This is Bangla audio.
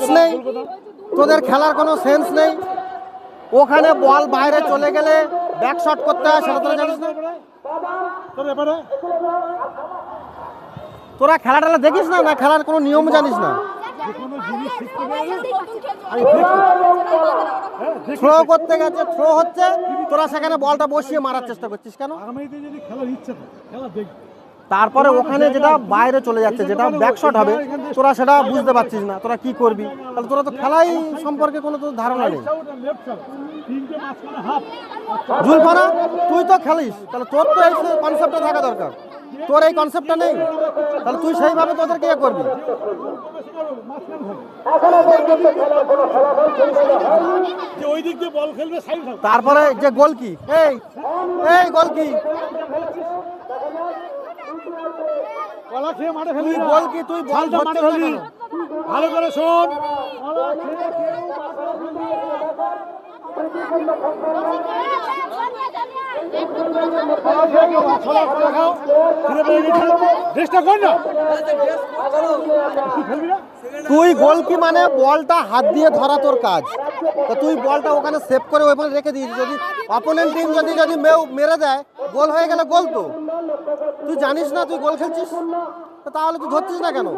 সেন্স নেই। তোদের খেলার কোনো সেন্স নেই। ওখানে বল বাইরে চলে গেলে ব্যাক শট করতে হয়, সেটা তোরা জানিস না? তোরা খেলা টেলা দেখিস না? না খেলার কোনো নিয়ম জানিস না? থ্রো করতে গেছে থ্রো হচ্ছে, তোরা সেখানে বলটা বসিয়ে মারার চেষ্টা করছিস কেন? যদি খেলার ইচ্ছে খেলা দেখবি। তারপরে ওখানে যেটা বাইরে চলে যাচ্ছে যেটা ব্যাক শট হবে তোরা সেটা বুঝতে পারছিস না তোরা কি করবি? তাহলে তোরা তো খেলাই সম্পর্কে কোনো তো ধারণা নেই। জুলফানা তুই তো খেলিস তাহলে তোর তো এই কনসেপ্টটা থাকা দরকার। তোর এই কনসেপ্টটা নেই তাহলে তুই সেইভাবে তোদেরকে ইয়ে করবি। তারপরে যে গোল কি? এই এই গোল কি? কলা খেয়ে মাঠে তুই ফেলবি না। গোল কি তুই বল মাঠে ফেলবি। ভালো করে শোন। তুই গোল কি মানে? বলটা হাত দিয়ে ধরা তোর কাজ। তো তুই বলটা ওখানে সেভ করে ওইখানে রেখে দিয়েছিস। যদি অপোনেন্ট টিম যদি যদি মেরে দেয় গোল হয়ে গেলে গোল তো। তুই জানিস না তুই গোল খেলছিস? তাহলে তুই ধরছিস না কেন?